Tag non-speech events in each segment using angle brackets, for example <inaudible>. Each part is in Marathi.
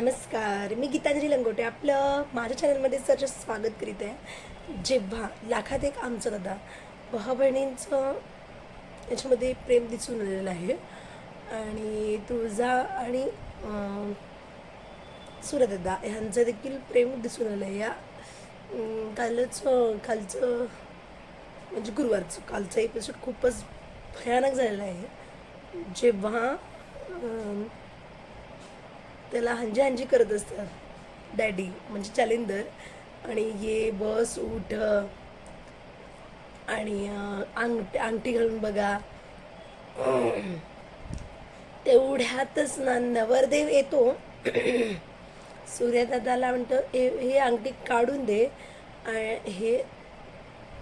नमस्कार मी गीतांजली लंगोटे. आपलं माझ्या चॅनलमध्ये सर स्वागत करीत आहे. जेव्हा लाखात एक आमचं दादा भावा बहिणींचं याच्यामध्ये प्रेम दिसून आलेलं आहे. आणि तुळजा आणि अं, सूर्यदादा ह्यांचं देखील प्रेम दिसून आलं आहे. या कालच कालचं म्हणजे गुरुवारचं कालचा एपिसोड खूपच भयानक झालेला आहे. जेव्हा त्याला हंजी हंजी करत असतात. डॅडी म्हणजे चालिंदर. आणि ये बस उठ. आणि अंगठी अंगठी घालून बघा. तेवढ्यातच ना नवरदेव येतो. सूर्यदादाला म्हणतो "हे हे अंगठी काढून दे. आणि हे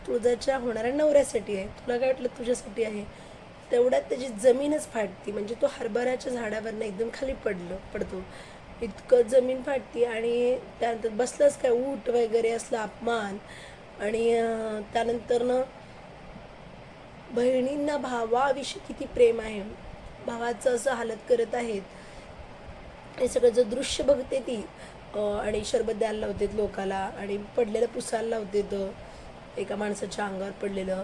तुझ्याच्या होणाऱ्या नवऱ्यासाठी आहे. तुला काय वाटलं तुझ्यासाठी आहे? तेवढ्यात त्याची जमीनच फाटती. म्हणजे तो हरभऱ्याच्या झाडावरनं एकदम खाली पडलं पडतो. इतकं जमीन फाटती आणि त्यानंतर बसलंच काय? ऊट वगैरे असला अपमान. आणि त्यानंतरनं बहिणींना भावाविषयी किती प्रेम आहे. भावाचं असं हालत करत आहेत. हे सगळं जर दृश्य बघते ती आणि शरबत द्यायला लावतेत लोकाला आणि पडलेलं पुसायला लावतेत एका माणसाच्या अंगावर पडलेलं.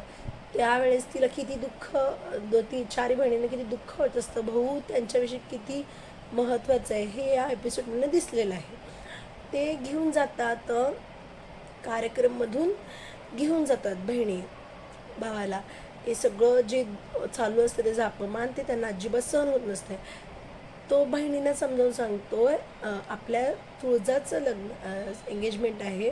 त्यावेळेस तिला किती दुःख ती चारी बहिणींना किती दुःख होत असतं. भाऊ त्यांच्याविषयी किती महत्त्वाचं आहे हे या एपिसोडमध्ये दिसलेलं आहे. ते घेऊन जातात कार्यक्रममधून घेऊन जातात बहिणी भावाला. हे सगळं जे चालू असतं ते अपमान ते त्यांना अजिबात सहन होत नसते. तो बहिणींना समजावून सांगतो आपल्या तुळजाचं लग्न एंगेजमेंट आहे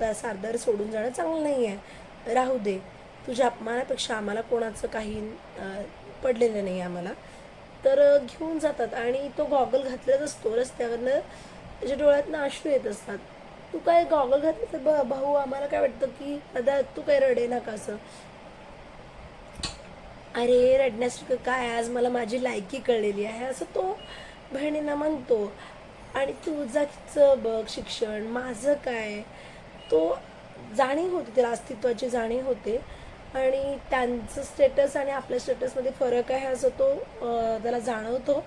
तर सारदार सोडून जाणं चांगलं नाही आहे राहू दे. तुझ्या अपमानापेक्षा आम्हाला कोणाचं काही पडलेलं नाही आम्हाला. तर घेऊन जातात आणि तो गॉगल घातलेलाच असतो. रस्त्यावरनं त्याच्या डोळ्यातनं अश्रू येत असतात. तू काय गॉगल घातलं तर ब- भाऊ आम्हाला काय वाटतं की दादा तू काय रडे ना का असं? अरे रडण्यासारखं काय? आज मला माझी लायकी कळलेली आहे. असं तो बहिणींना म्हणतो. आणि तुझाचं बघ शिक्षण माझं काय? तो जाणीव होते त्याला अस्तित्वाची जाणीव होते. आणि त्यांचं स्टेटस आणि आपल्या स्टेटसमध्ये फरक आहे असं तो त्याला जाणवतो.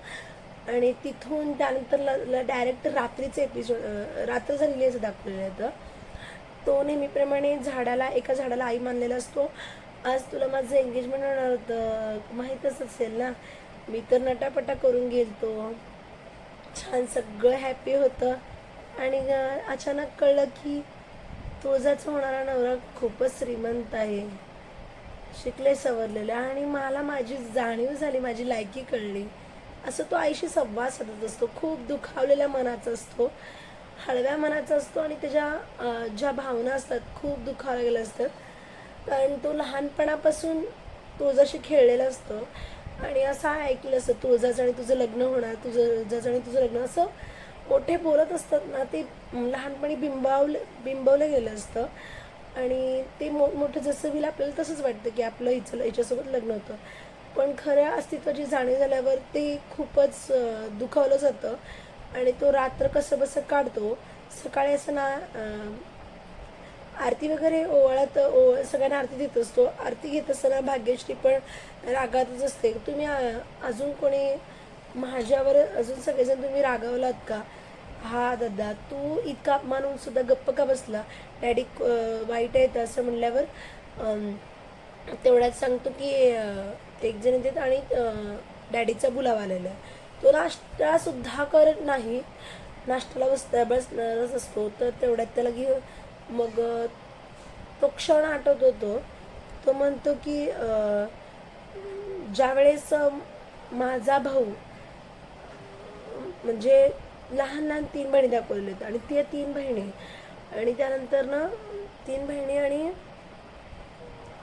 आणि तिथून त्यानंतर डायरेक्ट रात्रीचे एपिसोड रात्र झालेली दाखवलेलं आहे तो नेहमीप्रमाणे झाडाला एका झाडाला आई मानलेला असतो. आज तुला माझं एंगेजमेंट होणार होतं. माहीतच असेल ना? मी तर नटापटा करून गेलतो. छान सगळं हॅपी होतं. आणि अचानक कळलं की तुळजाचा होणारा नवरा खूपच श्रीमंत आहे. शिकले सवरलेले. आणि मला माझी जाणीव झाली माझी लायकी कळली. असं तो आईशी संवाद साधत असतो. खूप दुखावलेल्या मनाचा असतो. हळव्या मनाचा असतो आणि त्याच्या ज्या भावना असतात खूप दुखावलेल्या असतात. कारण तो लहानपणापासून तुळजाशी खेळलेला असतो आणि असं ऐकलं असतं तुळजाचं आणि तुझं लग्न होणार तुझं तुळजाचं आणि तुझं लग्न असं मोठे बोलत असतात ना ते लहानपणी बिंबावलं बिंबवलं गेलं असतं. आणि ते मो मोठं जसं होईल आपल्याला तसंच वाटतं की आपलं हिचं हिच्यासोबत लग्न होतं. पण खऱ्या अस्तित्वाची जाणीव झाल्यावर ते खूपच दुखावलं जातं. आणि तो रात्र कसं बसं काढतो. सकाळी असं ना आरती वगैरे ओवाळत ओवाळ सगळ्यांना आरती देत असतो. आरती घेत असताना भाग्यश्री पण रागातच असते. तुम्ही अजून कोणी माझ्यावर अजून सगळेजण तुम्ही रागावलात का? हा दादा तू इतका अपमान होऊन सुद्धा गप्प का बसला? डॅडी वाईट आहेत असं म्हणल्यावर तेवढ्यात सांगतो की एक जण येतात आणि डॅडीचा बुलावा आलेला आहे. तो नाश्तासुद्धा करत नाही. नाश्त्याला बसता बसणारच असतो. तर तेवढ्यात त्याला की मग तो क्षण आठवत होतो. तो म्हणतो की ज्यावेळेस माझा भाऊ म्हणजे लहान लहान तीन बहिणी दाखवलेल्या आहेत आणि त्या तीन बहिणी. आणि त्यानंतर ना तीन बहिणी आणि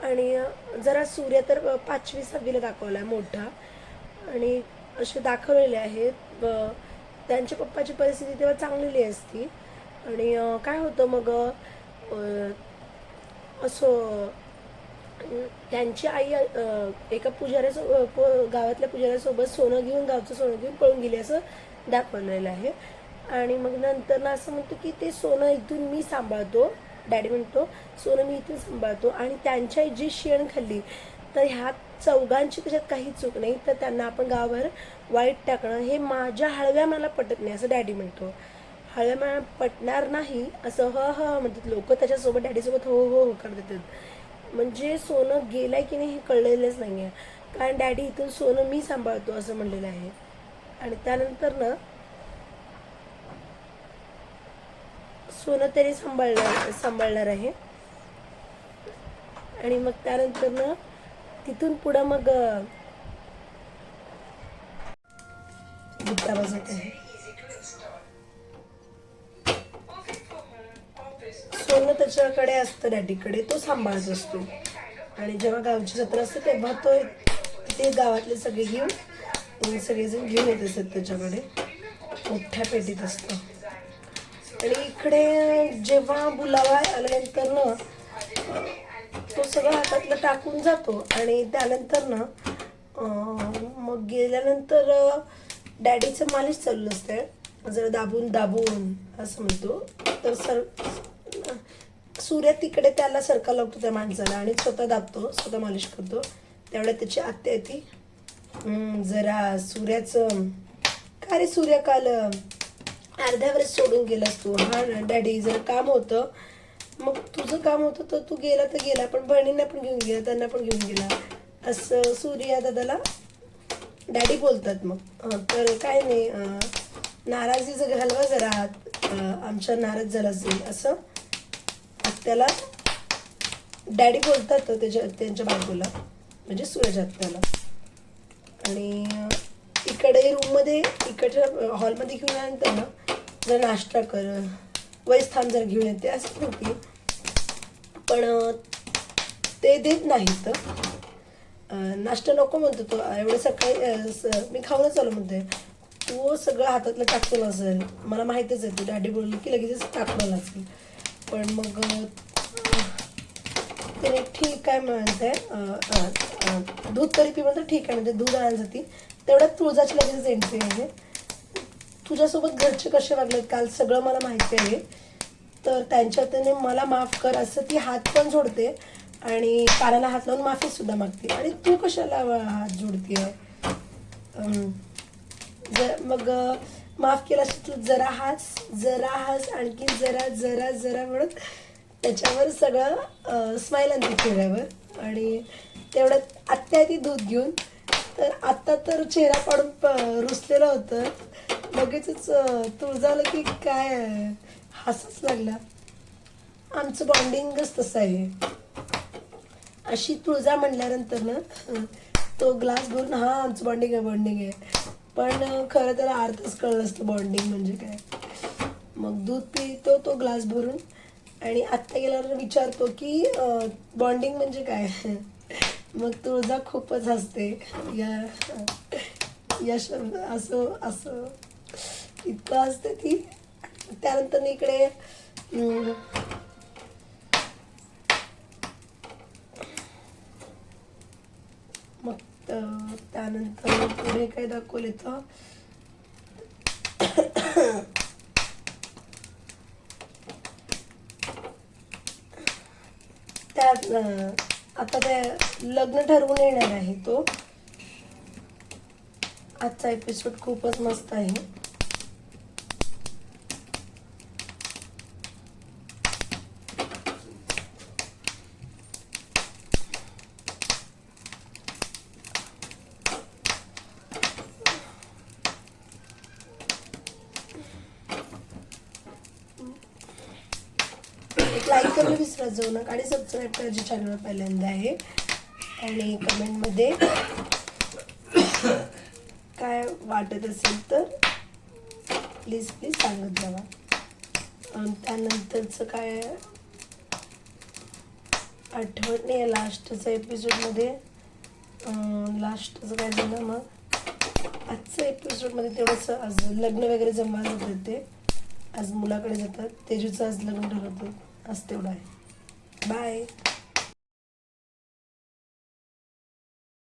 आणि जरा सूर्य तर पाचवी सहावीला दाखवला आहे मोठा. आणि असे दाखवलेले आहेत. त्यांच्या पप्पाची परिस्थिती तेव्हा चांगलेली असती. आणि काय होतं मग असं त्यांची आई एका पुजाऱ्यासोबत गावातल्या पुजाऱ्यासोबत सोनं घेऊन गावचं सोनं घेऊन पळून गेली असं दाखवलेलं आहे. आणि मग नंतर ना असं म्हणतो की ते सोनं इथून मी सांभाळतो. डॅडी म्हणतो सोनं मी इथून सांभाळतो. आणि त्यांच्या जी शेण खाल्ली तर ह्या चौघांची त्याच्यात काही चूक नाही. तर त्यांना आपण गावावर वाईट टाकणं हे माझ्या हळव्या मला पटत नाही असं डॅडी म्हणतो. हळव्या मला पटणार नाही असं ह ह म्हणतात लोक. त्याच्यासोबत डॅडीसोबत हो हो हो करत देतात म्हणजे सोनं गेलंय की नाही हे कळलेलंच नाही आहे कारण डॅडी इथून सोनं मी सांभाळतो असं म्हणलेलं आहे. आणि त्यानंतर ना सोनं तरी सांभाळणार सांभाळणार आहे. आणि मग त्यानंतर ना तिथून पुढं मग अं, वाजत आहे. सोनं त्याच्याकडे असतं डॅडीकडे तो सांभाळत असतो. आणि जेव्हा गावची जत्रा असते तेव्हा तो ते गावातले सगळे घेऊन मी सगळेजण घेऊन येत असतात त्याच्याकडे. मोठ्या पेटीत असतं. आणि इकडे जेव्हा बुलावा आल्यानंतर ना तो सगळं हातातलं टाकून जातो. आणि त्यानंतर ना मग गेल्यानंतर डॅडीचं मालिश चालू असते जरा दाबून दाबून असं म्हणतो. तर सर सूर्य तिकडे त्याला सरका लावतो त्या माणसाला आणि स्वतः दाबतो स्वतः मालिश करतो. तेवढ्या त्याची आत्या येते. जरा सूर्याचं काय रे सूर्या काल अर्ध्या वेळेस सोडून गेलास तू. हा ना डॅडी जर काम होतं मग तुझं काम होतं तर तू गेला तर गेला पण बहिणींना पण घेऊन गेला त्यांना पण घेऊन गेला. असं सूर्या दादाला डॅडी बोलतात मग. तर काय नाही नाराजी नाराजीचं घालवा जरा. आमच्या नाराज झाला असेल असं आत्त्याला डॅडी बोलतात त्याच्या त्यांच्या बायकोला म्हणजे सूर्याच्या आत्याला. आणि इकडे रूममध्ये इकडच्या हॉलमध्ये घेऊन आल्यानंतर ना जर नाश्ता कर वयस्थान जर घेऊन येते असं होती. पण ते देत नाहीत. नाश्ता नको म्हणतो तो. एवढं सकाळी मी खाऊनच आलो म्हणते तो सगळं हातातलं टाकतो असेल मला माहितीच आहे तू डॅडी बोलली की लगेचच टाकलं असेल पण मग त्याने ठीक आहे म्हणते दूध तरी पी तर ठीक आहे म्हणजे दूध आणण्यासाठी तेवढ्यात तुळजाची लगेच एंट्री आहे. तुझ्यासोबत घरचे कसे वागलेत? काल सगळं मला माहिती आहे. तर त्यांच्या त्याने मला माफ कर असं ती हात पण जोडते आणि कानाला हात लावून माफी सुद्धा मागते. आणि तू कशाला हात जोडते जर मग माफ केला असेल तू जरा हास जरा हास आणखी जरा जरा जरा म्हणून त्याच्यावर सगळं स्माईल आणते चेहऱ्यावर आणि तेवढ्यात आत्या ती दूध घेऊन तर आत्ता तर चेहरा पाडून प- रुसलेलं होतं. लगेचच तुळजाला की काय हसच लागला. आमचं बॉन्डिंगच तसं आहे. अशी तुळजा म्हणल्यानंतर ना तो ग्लास भरून हा आमचं बॉन्डिंग आहे बॉन्डिंग आहे. पण खरं तर अर्थच कळलं असतं बॉन्डिंग म्हणजे काय. मग दूध पितो तो ग्लास भरून. आणि आत्ता गेल्यावर विचारतो की बॉन्डिंग म्हणजे काय? <laughs> मग तुळजा खूपच हसते. या या शब्द असं असं. इतकं असते ती. त्यानंतर इकडे मग त्यानंतर पुढे काय दाखवलं तर त्यात आता ते लग्न ठरवून येणार आहे तो. आजचा एपिसोड खूपच मस्त आहे. एक लाईक करून विसरत जाऊ नका आणि सबस्क्राईब करायचे चॅनल पहिल्यांदा आहे. आणि कमेंटमध्ये काय वाटत असेल तर प्लीज प्लीज सांगत जावा. त्यानंतरचं काय आठवण नाही आहे लास्टचा एपिसोडमध्ये लास्टचं काय झालं मग? आजच्या एपिसोडमध्ये तेवढंसं आज लग्न वगैरे जमा जातात ते. आज मुलाकडे जातात. तेजूचं आज लग्न ठरवतं आज तेवढं आहे बाय